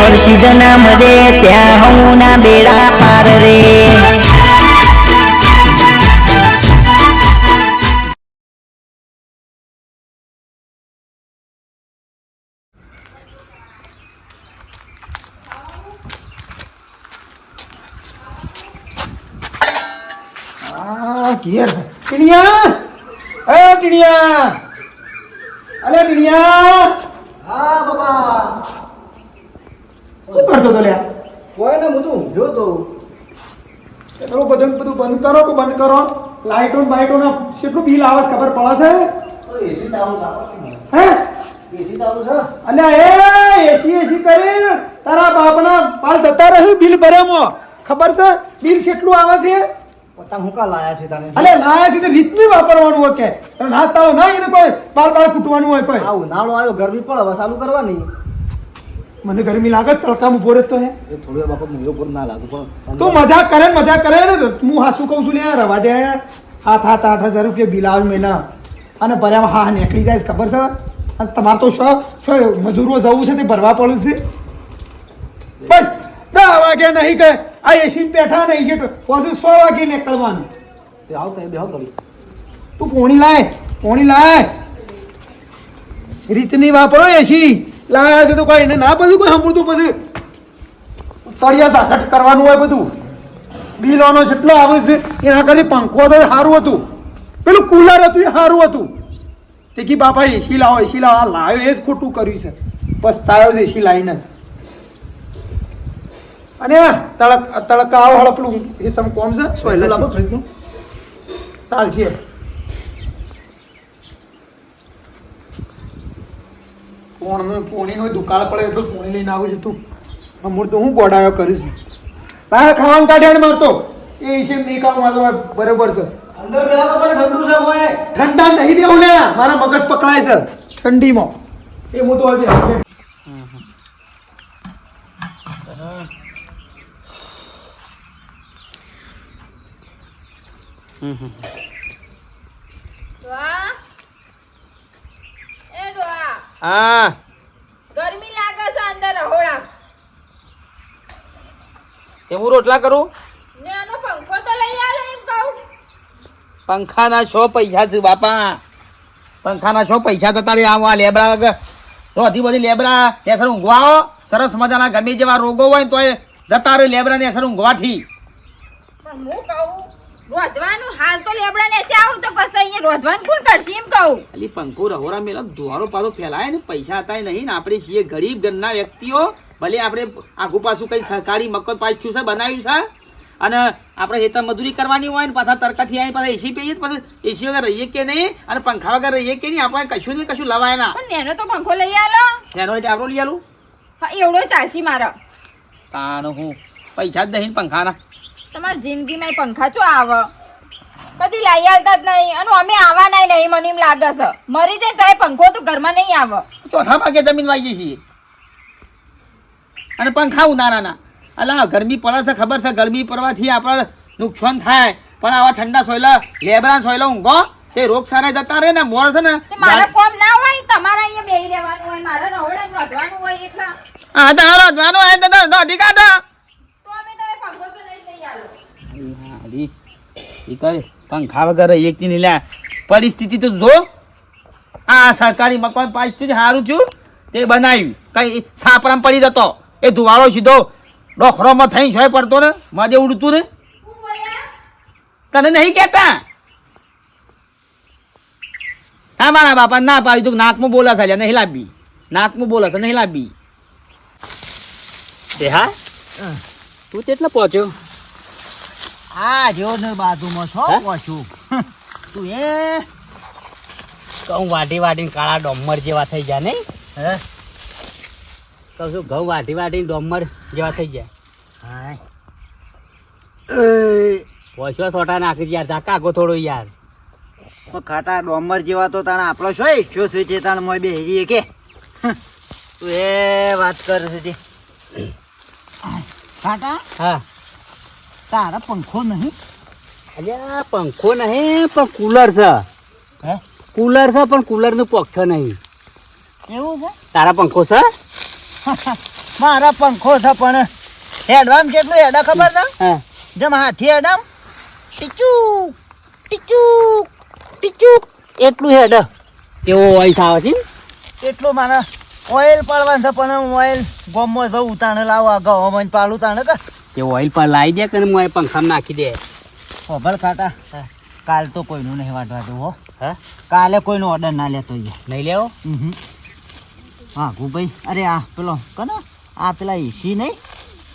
હર્ષિદ નામ રે ત્યાં હું ના બેડા પાર રે. ઘેર. ટીણિયા! એ ટીણિયા! અલે ટીણિયા હા બાપા શું કરતો તો લ્યા? કોઈ ને હું તો ઊંઘ્યો તો. એટલું બધું બધું બંધ કરો કે બંધ કરો? લાઈટો ને બાઈટો ના કેટલું બિલ આવે ખબર પડે તો એસી ચાલુ છે છે હે? એસી ચાલુ છે? અલ્યા એ એસી એસી કરી તારા બાપના પાલ જતા રહ્યું બિલ ભર્યામાં ખબર છે? બિલ કેટલું આવે છે? પતંગ હું કા લાયા છે તને અલે લાયા છે તે રીતની વાપરવાનું હોય કે. રાત તાળો ના એને કોઈ? પાલ પાલ કૂટવાનું હોય કોઈ? આ ઉનાળો આવ્યો ગરમી પડે હવે ચાલુ કરવાની. મને ગરમી લાગે છે, તડકામાં ઊભો રહેતો હે. થોડી બાપા મૂલ્યો પર ના લાગુ પણ તું મજાક કરે ને મજાક કરે ને હું હાસું કહું છું ને રવા દે. હાથ હાથ આઠ હજાર રૂપિયા બિલ આવે મહિના અને ભર્યા હા નીકળી જાય ખબર છે? અને તમારે તો શો શો મજૂરો જવું છે તે ભરવા પડે છે. બસ દસ વાગે નહીં કહે આ એસી બેઠા નહીં છે પછી સો વાગે નીકળવાનું. તે આવ તો બેહો કરી તું પોણી લાય પોણી લાય. રીતની વાપરો એસી લાયા છે તો કઈ એને ના બધું કોઈ સાંભળતું પછી તળિયા સાકટ કરવાનું હોય બધું. બિલોનો જેટલો આવે છે એના કરતી પંખો તો સારું હતું. પેલું કુલર હતું એ સારું હતું. તે કી બાપા એસી લાવો એસી લાવો. આ લાવ્યો એ જ ખોટું કર્યું છે. પસ્તાયો છે એસી લાવીને જ. અને તડક તડકા આવો હળ પેલું એ તમે કોમ છે? સોયલા ચાલશે. કોણ પોણીનો દુકાળ પડે એટલું પોણી લઈને આવે છે તું. અમૂર તો હું ગોડાયો કરીશ. તારે ખાવાનું કાઢ્યા મારતો. એ છે ખાવ મારતો બરોબર છે. અંદર બેહો તો પણ ઠંડુ છે મોય ઠંડા નહીં દેવું ને. મારા મગજ પકડાય છે. ઠંડીમાં. એ હું તો હવે? એ હા ગરમી લાગે છે અંદર રહોડા તે હું રોટલા કરું? ને આનો પંખો તો લઈ આલો એમ કહું. પંખાના છો પૈસા છે બાપા. પંખાના છો પૈસા તો તારે આવા લેબડા વગર. રોથી બધી લેબડા એસર ઊંઘવા આવો સરસ મજાના ગમે જેવા રોગો હોય ને તોય જતા રહ્યો લેબડા ને એસર ઊંઘવાથી. પણ હું કહું રોધવાનું હાલ તો લેબડા ને આવું તો પછી અહીંયા રોધવાનું કોણ કરશે એમ કહું? અલી પંખો રહોરા મેલા ધુવારો પાછો ફેલાય ને પૈસા હતા નહીં ને આપણે છીએ ગરીબ ઘરના વ્યક્તિઓ. ભલે આપણે આઘું પાછું કઈ સરકારી મકર પાછું છે બનાવ્યું છે. અને આપણે હેતર મજૂરી કરવાની હોય ને પાછા તરકાથી આવીને પાછા એસી પીએ પછી એસી વગર રહીએ કે નહીં? અને પંખા વગર રહીએ કે નહીં? આપણે કશું નહીં કશું લવાય ના પણ નેનો તો પંખો લઈ આલો. એનો એટલે આપણો લઈ આલું? હા એવડો ચાલશે મારા. તાણ હું. પૈસા જ નહીં પંખાના. તમારી જિંદગીમાં પંખા ચો આવે? કદી લઈ આવતા જ નહીં અને અમે આવવાના નહીં મને એમ લાગે છે. મરી જાય તો એ પંખો તો ઘરમાં નહીં આવે. ચોથા ભાગે જમીન વાઈ છીએ. અને પંખા ઉનાળાના. અલા ગરમી પડે છે ખબર છે? ગરમી પડવાથી આપણે નુકસાન થાય. પણ આવા ઠંડા સોયલા લેબરા સોયલા ઊંઘો તે રોગ સારા જતા રહે ને મોર છે ને મારે કોમ ના હોય તમારે અહીંયા બેહી રહેવાનું હોય મારે રહોડે રોધવાનું હોય એટલે. હા તો જવાનો હોય તો દાદી કાઢો તો અમે તમે પંખો તો લઈ લઈ આલો પંખા વગર એક નહીં લ્યા પરિસ્થિતિ તો જો આ સરકારી મકાન થયું સારું થયું તે બનાવ્યું. કઈ છાપરામાં પડી જતો એ ધુવાળો સીધો ડોખરોમાં થઈ સોય પડતો ને મજે ઉડતું ને. તને નહીં કહેતા? હા મારા બાપા ના પાડી તું નાકમાં બોલા છે નહીં લાવી નાકમાં બોલા છે નહીં લાવી હા. તું કેટલા પહોંચ્યો? આ જો ને બાજુમાં છો હે? તું એ. ઘઉં વાઢી વાઢીને કાળા ડોમર જેવા થઈ ગયા નહીં? હે? કહું છું ઘઉં વાઢી વાઢીને ડોમર જેવા થઈ ગયા? હા પોછો સોટા નાખી યાર ધાકા આગો થોડો યાર. ખાટા ડોમર જેવા તો તાણ આપણો છો એકસો છે તે તાણ મોય બેહી કે તું એ વાત કર છે ખાટા હા. તારા પંખો નહીં? અલ્યા પંખો નહીં પણ કુલર છે. હે? કુલર છે પણ કુલરનું પંખો નહીં. એવું છે? તારા પંખો છે? મારા પંખો છે પણ હેડવામ કેટલું હેડા ખબર છે? જેમ હાથી હેડામ ટીચુક ટીચુક ટીચુક. એટલું હેડ. એવો વોઇસ આવે છે એટલું મારા ઓઇલ પાડવાનું છે પણ ઓઇલ ગોમમાં જવું તાણે આ ગવામાં પાલું તાણે કે તે ઓઇલ પર લાવી દે કે હું પંખામાં નાખી દે? ખબર ખાતા કાલ તો કોઈનું નહીં વાંધવા દઉં હો. હા? કાલે કોઈનો ઓર્ડર ના લેતો ઈ. નહીં લેવો? હમ. હા ભાઈ અરે આ પેલો કનો? આ પેલા એસી નહીં?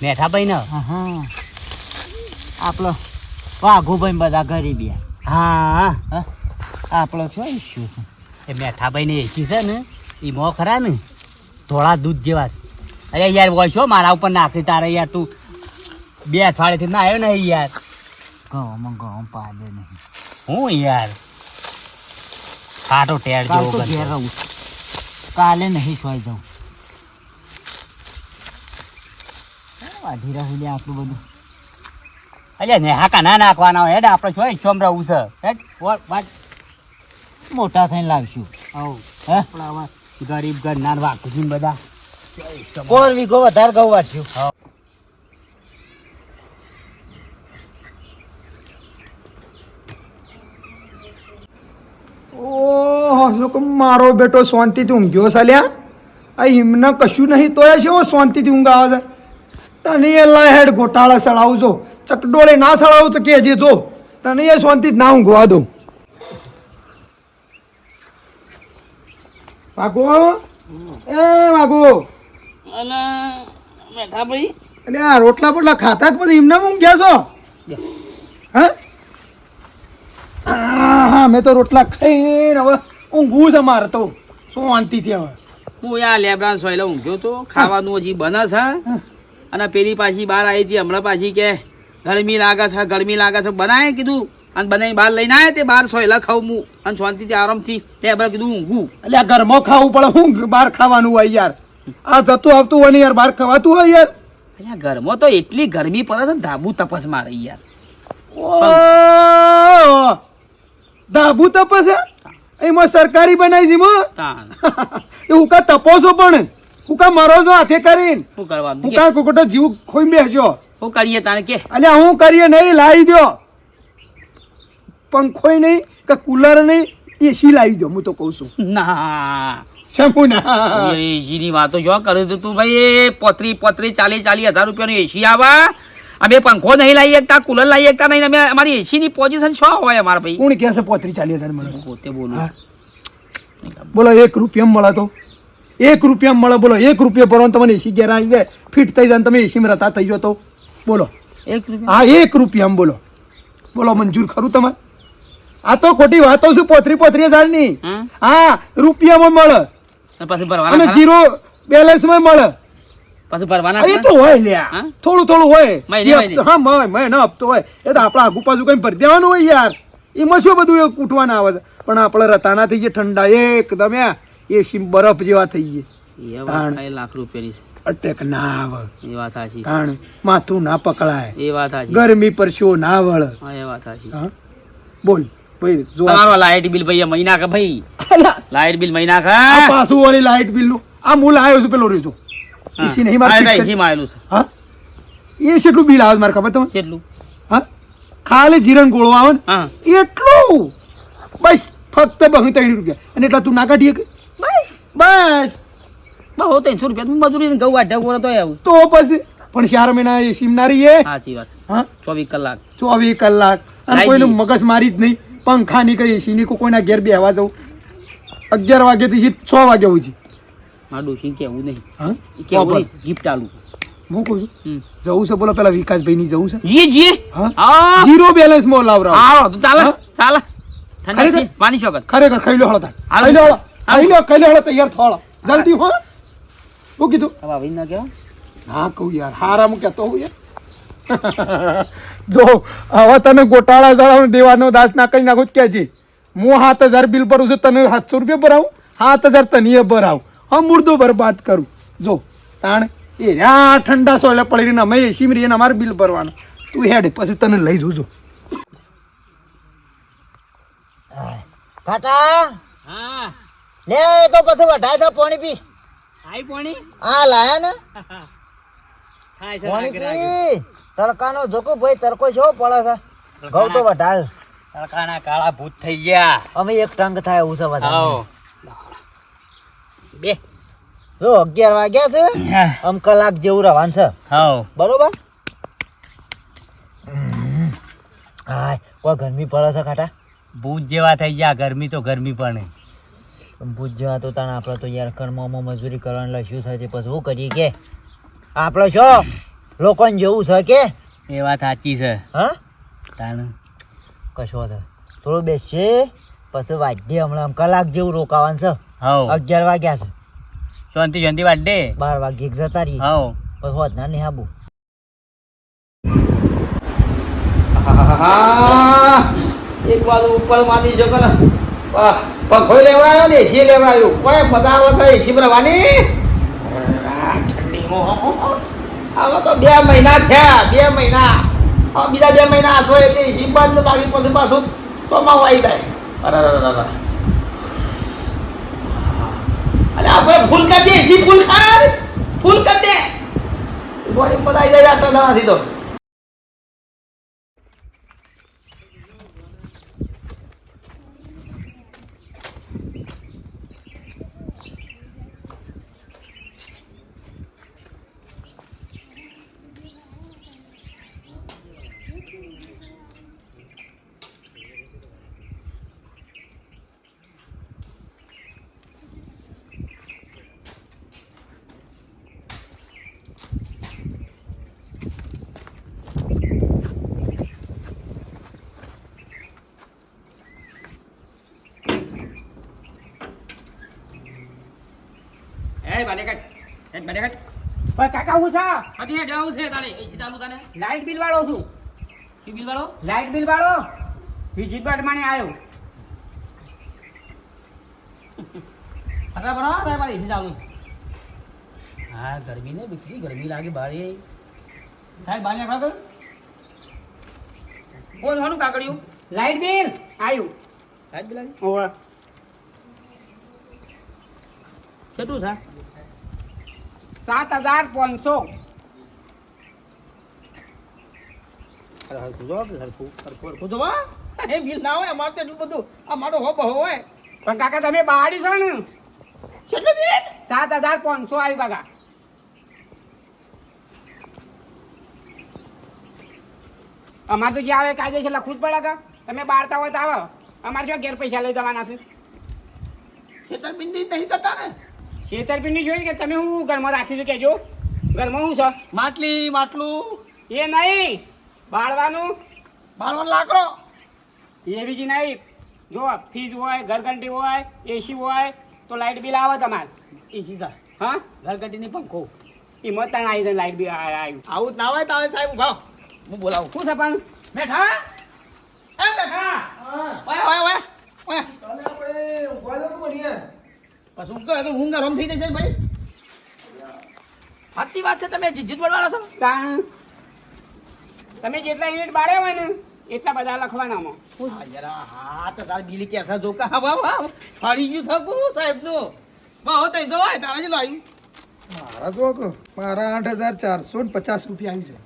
મેઠા ભાઈ ને હા હા આ પેલો વાઘુભાઈ બધા ગરીબી હા. હા? આપણો છો ઇસ્યુ છે? એ મેઠા ભાઈ ને એસી છે ને? એ મો ખરા ને? થોડા દૂધ જેવા અરે યાર વોશો મારા ઉપર નાખી તારે યાર તું. બે અઠવાડિયેથી ના આવ્યો ને યાર. ઘઉંમાં ઘઉં પાડે નહીં. હું યાર? કાટો ટેર જેવો ઘેર રહું કાલે નહીં સોઈ જાઉં. વાઢી રહ્યું લે આટલું બધું. અલ્યા ને હાકા ના નાખવાના હોય હેડ આપણે શું છોમ રહું છે. હેડ વાટ મોટા થઈને લાવશું. આવું. હે? ગરીબ ઘર ગરીબ કુજીન બધા. કોર વીઘો વધારે ઘઉં વાઢશું. મારો બેટો શાંતિથી ઊંઘ્યો સાલ્યા આ એમને કશું નહીં તોય છે શાંતિથી ઊંઘ આવે છે? તને એ હેડ ગોટાળા સળાવજો. ચકડોળે ના સળાવું તો કહેજે જો. તને એ શાંતિથી ના ઊંઘવા દઉં. વાગો એ વાગો અને મેઠા ભાઈ? એટલે આ રોટલા પોટલા ખાતા જ પછી એમને ઊંઘ્યા છો? હા? હા મેં તો રોટલા ખાઈને હવે ઊંઘવું છે મારે તો. શાંતિથી હવે? હું યા લેબરાન સોયલા ઊંઘ્યો તો. ખાવાનું હજી બને છે. અને પેલી પાછી બહાર આવી હતી હમણાં પાછી કે ગરમી લાગે છે ગરમી લાગે છે. બનાય કીધું. અને બનાવી બહાર લઈને આવ્યા તે બહાર સોયલા ખાવું હું. અને શાંતિથી આરામથી લેબરા કીધું ઊંઘું. એટલે આ ઘરમાં ખાવું પડે. હું બહાર ખાવાનું હોય યાર. આ જતું આવતું હોય ને યાર બહાર ખવાતું હોય યાર. અહીંયા ઘરમાં તો એટલી ગરમી પડે છે ધાબુ તપસ મારે યાર! ધાબુ તપસે એમાં સરકારી બનાવી છે એ હુકા તપોસો પણ? હુકા મરો છો હાથે કરીને? શું કરવાનું? હુકા કોકટો જીવ ખોઈ બેસજો શું કરીએ તાણે કે? અલે હું કરીએ નહીં લાવી દો પંખોય નહીં કે કુલર નહીં એસી લાવી દો હું તો કહું છું. ના. શંભુ ના. એસી ની વાતો જો કરે તું ભાઈ પોત્રી પોત્રી ચાલી ચાલી હજાર રૂપિયાનું એસી આવા અમે પંખો નહીં લાવી શકતા કુલર લાવી શકતા નહીં અમે અમારી એસી ની પોઝિશન શું હોય અમારા ભાઈ? કોણ કહે છે પોત્રી ચાલીસ હજાર મળે? પોતે બોલો. બોલો એક રૂપિયા મળે તો. એક રૂપિયા મળે બોલો એક રૂપિયા ભરો તમને એસી ઘેર આવી જાય. ફિટ થઈ જાય તમે એસી માં રહેતા થઈ જાઓ તો. બોલો. એક હા એક રૂપિયામાં બોલો. બોલો મંજૂર ખરું તમારે? આ તો ખોટી વાતો છે પોત્રી પોત્રી હજારની હમ? હા રૂપિયામાં મળે. અને પછી અને ભરવાના જીરો બેલેન્સમાં મળે. પછી ભરવાના એ તો હોય લ્યા. થોડું થોડું હોય. હા હપ્તો હોય. એ તો આપણે આગુ પાછું કઈ ભરી દેવાનું હોય યાર. એમાં શું બધું એ કૂટવાના આવે છે? પણ આપણે રતાના થઈ ગયા ઠંડા એકદમ એ બરફ જેવા થઈ ગયા. એ વાત તાણ. થાય લાખ રૂપિયાની અટેક ના આવે. એ વાત સાચી. તાણ. માથું ના પકડાય. એ વાત સાચી. ગરમી પર શો ના વળ. એ વાત સાચી. બોલ. ભાઈ જો તમારો લાઇટ બિલ ભાઈ મહિના કે ભાઈ. લાઇટ બિલ મહિના કા પાછું વાળી લાઇટ બિલનું આ મૂળ આવ્યો છું પેલો રીતો એસી નહીં મારે fit માં આવેલું છે. હા? એ કેટલું બિલ આવે મારે ખબર તમને? કેટલું હા? ખાલી જીરણ ગોળો આવે ને? એટલું? બસ ફક્ત બહુ ત્રણ રૂપિયા. અને એટલા તું ના કાઢીએ બસ. બસ. બહુ ત્રણસો રૂપિયા મજૂરી ગૌ વાઢ્યા ઉપર તો આવું. તો પછી પણ ચાર મહિના એ સીમના રહીએ. સાચી વાત. હા? ચોવીસ કલાક. ચોવીસ કલાક. અને કોઈનું મગજ મારી જ નહીં. પંખા ની કઈ એસી ની કોઈના ઘેર બેહવા જવું અગિયાર વાગ્યાથી છ વાગ્યા હોય છે મારું ડોશી કેવું નહીં. હા? કેવું. નહીં ગિફ્ટ આલું હું કહું છું. જવું છે બોલો પેલા વિકાસભાઈ ની જવું છે? જીએ જીએ. હા? જીરો બેલેન્સમાં લાવરાવ. આવો તો ચાલ ચાલ. ઠંડી પાણી શોકત. ખરેખર ખાઈ લો હળો તાર હાલો. ખાઈ લો હળો. ખાઈ લો ખાઈ લો હળો તૈયાર થો જલ્દી હો. શું કીધું? હવે ભાઈ ના કેવા હા કહું યાર હારા હું કહેતો હું યાર. જો હવે તમે ગોટાળા જળા દેવાનો દાસ ના કરી નાખું કે હું સાત હજાર બિલ ભરું છું તને સાતસો રૂપિયા ભરાવું? સાત હજાર તને ભરાવું. હા મુર્દો બરબાદ કરું. જો તાણ એ રહ્યા ઠંડા સોલે પડી અમે એસી રહીને અમારે બિલ ભરવાનું. તું હેડ પછી તને લઈ જઉં કાકા? હા. લે તો પછી વઢાય તો પાણી પી. આઈ પાણી? આ લાયા ને? મોનીકી, તડકાનો જોકો ભાઈ તડકો છો પડે છે. ઘઉં તો વઢાય તડકાના કાળા ભૂત થઈ ગયા. અમે એક ટંગ થાય એવું છે બધા આવો. બે. જો અગિયાર વાગ્યા છે. આમ કલાક જેવું રહેવાનું છે. હા બરોબર? હાય કોઈ ગરમી પડે છે ખાટા? ભૂત જેવા થઈ ગયા ગરમી તો ગરમી પણ. ભૂત જેવા તો તાણ આપણે તો યાર કર્મમાં મજૂરી કરવાનું લખ્યું છે પછી શું કરીએ કે? આપણે છો લોકોને જેવું છે કે? એ વાત સાચી છે. હા? તાણ. કશો છે થોડું બેસશે પછી વાગ્યે હમણાં આમ કલાક જેવું રોકાવાનું છે. હાવ. અગિયાર વાગ્યા છે. શાંતિ શાંતિ વાડે બાર વાગ્યે જતા રહી હાવ. પછી હોત ના નહીં આબુ. એક બાજુ ઉપર માની જગન પંખો લેવડાયો ને એસી લેવડાયો કોઈ આવે છે એસી ભરવાની? આમાં તો બે મહિના થયા બે મહિના. બીજા બે મહિના હાથો એટલે એસી બંધ બાકી પછી પાછું સોમાં આવી જાય અરે અરે અરે અરે અરે આપણે ફૂલ કરી દે એસી ફૂલ ખાય ફૂલ કરી દે. બોડી મજા આવી જાય તો. એ એ પણ કાકા હું છે? અરે ડાઉ છે તારે. એસી ચાલુ તારે લાઇટ બિલ વાળો છું. કી બિલ વાળો? લાઇટ બિલ વાળો? વિજિત બાટમાને આવ્યો અરે બરાબર તારે બારે એસી હા ગરમી ને બીકરી ગરમી લાગે બારે સાહેબ બાને કોણ હાનું કાકડિયું. લાઇટ બિલ આવ્યું સાહેબ બિલ ઓવે. કેટલું છે? સાત હજાર પાંચસો. હરખું જો હરખું હરખું હરખું જો એ બિલ ના હોય અમારે તો એટલું બધું અમારો હોબ હોય. પણ કાકા તમે બહાડી છો ને? કેટલું બિલ? સાત હજાર પાંચસો આવ્યું કાકા. અમારે તો જે આવે કાયદેસર લખવું જ પડે કા તમે બાળતા હોય તો આવો. અમારે જો ઘેર પૈસા લઈ જવાના છે? છેતરપિંડી નહીં કરતા ને? છેતરપિંડી જોઈ કે તમે હું ઘરમાં રાખ્યું છું કેજો ઘરમાં શું છે? માટલી માટલું. એ નહીં બાળવાનું. બાળવાનું લાકડો. એ બીજી નહીં. જો ફ્રીજ હોય ઘરઘંટી હોય એસી હોય તો લાઇટ બિલ આવે તમારે. એસી સર હા? ઘરઘંટીની પંખો એમાં તણ આવી જાય લાઇટ બિલ આવ્યું. આવું જ ના હોય તો સાહેબ ઊભા હું બોલાવું. શું છે પણ? મેઠા? એ મેઠા. ઓય ઓય ઓય. ઓય. બસ ઊંઘ તો ઊંઘ ગરમ થઈ જશે ભાઈ. સાચી વાત છે તમે જીત બોલવાના છો? તાણ. તમે જેટલા યુનિટ બાળ્યા હોય ને એટલા બધા લખવાનામાં. હા જરા હા તો તારે બિલ કે જો કા વાહ વાહ. ફાડી ગયું થકું સાહેબનું વાહ હો તઈ જોવાય તારા જ લાવ્યું. મારા જો મારા આઠ હજાર ચારસો ને પચાસ રૂપિયા આવી છે.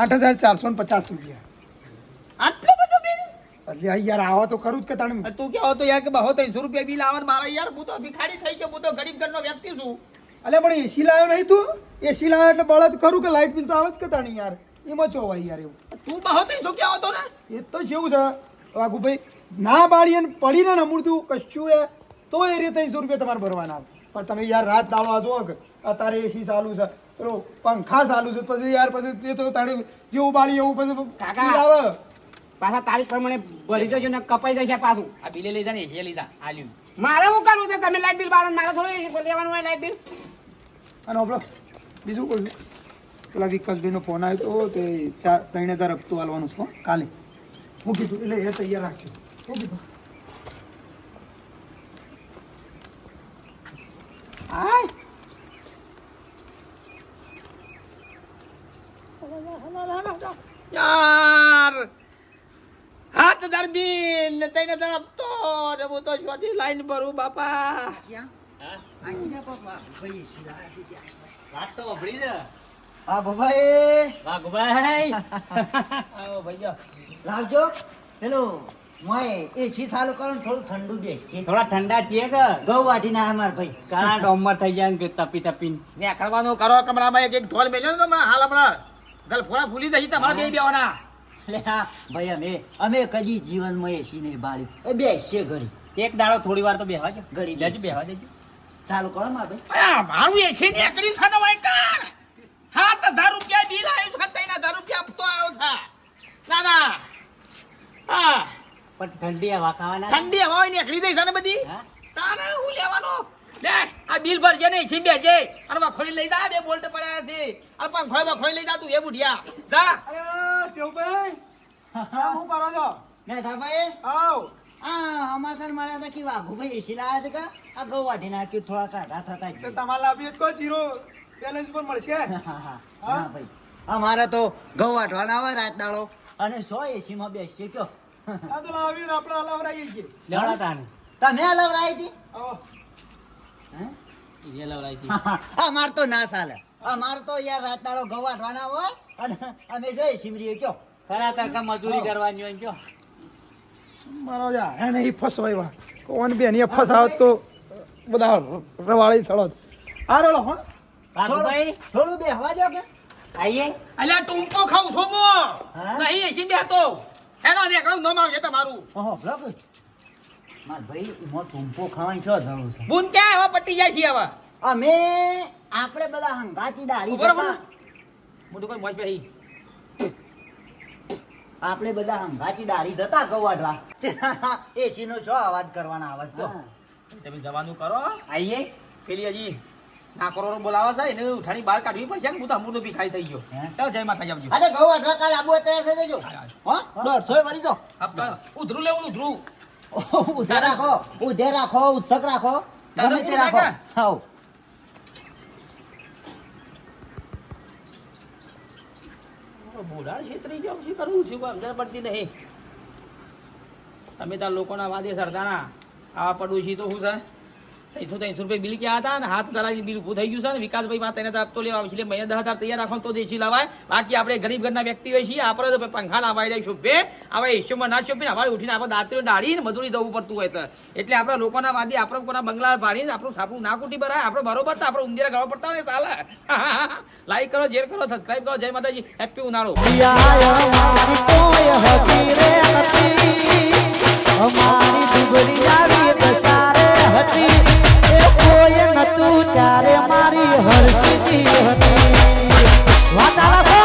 આઠ હજાર ચારસો ને પચાસ રૂપિયા. આટલું એટલે યાર આવો તો ખરું જ કે તાણે તું કેવો તો યાર કે બહો ત્રણસો રૂપિયા બિલ આવે ને મારા યાર હું તો ભિખારી થઈ ગયો હું તો ગરીબ ઘરનો વ્યક્તિ છું. અલે પણ એસી લાવ્યો નહીં તું? એસી લાવ્યો એટલે બળદ ખરું કે લાઇટ બિલ તો આવે જ કે તાણી યાર? એમાં ચોવાય યાર એવું? તું બહો ત્રણસો ક્યાં હતો ને? એ તો જેવું છે. વાઘુભાઈ ના બાળીએ ને પડીને ને અમૂર્તું કશું એ? તો એ રીતે ત્રણસો રૂપિયા તમારે ભરવાના. આવે પણ તમે યાર રાત દાડો આ જુઓ કે અત્યારે એસી ચાલુ છે. પેલો પંખા ચાલુ છે. પછી યાર પછી એ તો તાણી જેવું બાળી એવું પછી આવે. પાછા તારીખ પ્રમાણે ભરી દેજો ને કપાઈ જશે પાછું. આ બિલે લઈ જા ને એ લીધા જા આલ્યું મારે શું કરવું છે? તમે લાઇટ બિલ બાળો ને મારે થોડું લેવાનું હોય લાઇટ બિલ અને આપણો બીજું કોઈ પેલા વિકાસભાઈનો ફોન આવ્યો તો તે ચાર ત્રણ હજાર હપ્તો હાલવાનો છે કાલે. હું કીધું એટલે એ તૈયાર રાખજો હું કીધું હાય હાથ હજાર બિલ ને ત્રણ હજાર આપતો ને હું તો શોધી લાઈન ભરું બાપા. વાત તો વભળી છે આ ભાઈ વાઘભાઈ આવો ભાઈ જાઓ. લાવજો પેલું મોય એસી ચાલુ કરો ને થોડું ઠંડુ બેસશે થોડા ઠંડા છે કે? ઘઉં વાટીને આયા મારા ભાઈ. કાળા ડોમર થઈ જાય કે તપી તપીને. ને કરવાનું કરો કમરામાં એક એક ઢોલ મેલ્યો ને તો હમણાં હાલ હમણાં ગલફોડા ફૂલી જશે તમારા બે બેવાના હા ભાઈ અમે અમે કદી જીવનમાં એસી નહીં બાળી. એ બેસશે ઘડી એક દાડો થોડી વાર તો બેહવા જો ઘડી બેજ બેહવા દેજો. ચાલુ કરો માં ભાઈ મારું એ છે ને એકડી છે ને ભાઈ કાં સાત હજાર રૂપિયા બિલ આવ્યું છે તેના હજાર રૂપિયા આપતો આવ્યો છે. ના હા. પણ ઠંડી હવા ખાવાના ઠંડી હવા હોય ને એકડી દઈ છે ને બધી તારે હું લેવાનો? લે આ બિલ ભરજે નહીં છીંબે છે અને વખોડી લઈ જા બે બોલ્ટ પડ્યા છે. આ માં ખોઈ લઈ જા તું એ બુઢિયા. જા. અરે ચેવભાઈ હા હું કરો છો? મેઠા સાભાઈ આવ. આ અમાસર મળ્યા હતા કે વાઘુભાઈ એસી લાયા હતા કે? આ વાટી નાખ્યું થોડા કાઢા થતા જ તમારે લાવીએ તો જીરો બેલેન્સ પર મળશે? હા, હા. હા, ભાઈ. અમારે તો ઘઉં વાઢવાના આવે રાત દાડો. અને સો એસી માં બેસશે કયો? આ તો લાવીએ ને આપણે છીએ. તમે લવરાઈ હતી આવો હે? એ લવડાવી હતી. અમાર તો ના ચાલે. અમાર તો યાર રાત દાડો હોય અને અમે જો એસી કયો? ખરા તરકા મજૂરી કરવાની હોય કયો? મારો યાર નહીં ફસવાય કોણ બેન એ ફસાવત તો બધા રવાળી સળો આ રળો હો. વાઘુભાઈ થોડું બેહવા દો કે? આઈએ? અલ્યા ટૂંકો ખાઉં છું મો? નહીં એસી બેતો એનો નીકળો નોમ આવશે તમારું. ઓહો બ્લોક માર ભાઈ ખાવાની જરૂર છે? બુન ક્યાં હવે પટી જાય છે હવે અમે આપણે બધા હંગાતી ડાળી જતા. મોટું કોઈ મોજ પહેરી આપણે બધા હંગાતી ડાળી જતા ઘઉં એસી નો શું અવાજ કરવાના આવાજ તો તમે જવાનું કરો. આઈએ. પેલી હજી નાકરો બોલાવા છે એને બહાર કાઢવી પડશે હું તો ખાઈ થઈ ગયો? ચાલો જય માતા આવજો. આજે ઘઉં વાટવા કાલ આબુ તૈયાર થઈ જજો. હો દોઢસો એ વળી ઉધરું લેવું ઉધરું. ઉધે રાખો ઉધે રાખો ઉત્સક રાખો. ગમે તે રાખો. હાઉ. છેતરી શું કરવું છું સમજણ પડતી નહીં. તમે તાર લોકોના વાદે સરદાના આવા પડોશી તો શું છે? ત્રણસો ત્રણસો રૂપિયા બિલ ક્યાં હતા? ને હાથ ધરાવી બિલ ઉભું થઈ ગયું છે ને વિકાસભાઈ માં તેને આપતો લેવા આવે એટલે મહિને દસ હજાર તૈયાર રાખો તો દેશી લાવાય. બાકી આપણે ગરીબ ઘરના વ્યક્તિ હોય છીએ આપણે પંખા ના વાઈ જાય શોભે આવા ઈશ્વરમાં ના શોભે હવે ઉઠીને આપણે દાંતીઓ ડાળીને મજૂરી જવું પડતું હોય એટલે આપણા લોકોના વાદી, આપણે કોના બંગલા ભાડીને આપણું સાપડું ના કૂટી ભરાય. આપણે બરોબર તો આપણે ઉંદીરા ગળવા પડતા હોય ચાલે લાઈક કરો શેર કરો સબસ્ક્રાઈબ કરો. જય માતાજી. હેપી ઉનાળો. અમારી દુબળી આવી હતી. કોઈ નતું ત્યારે મારી હર્ષ હતી વાતાવરણ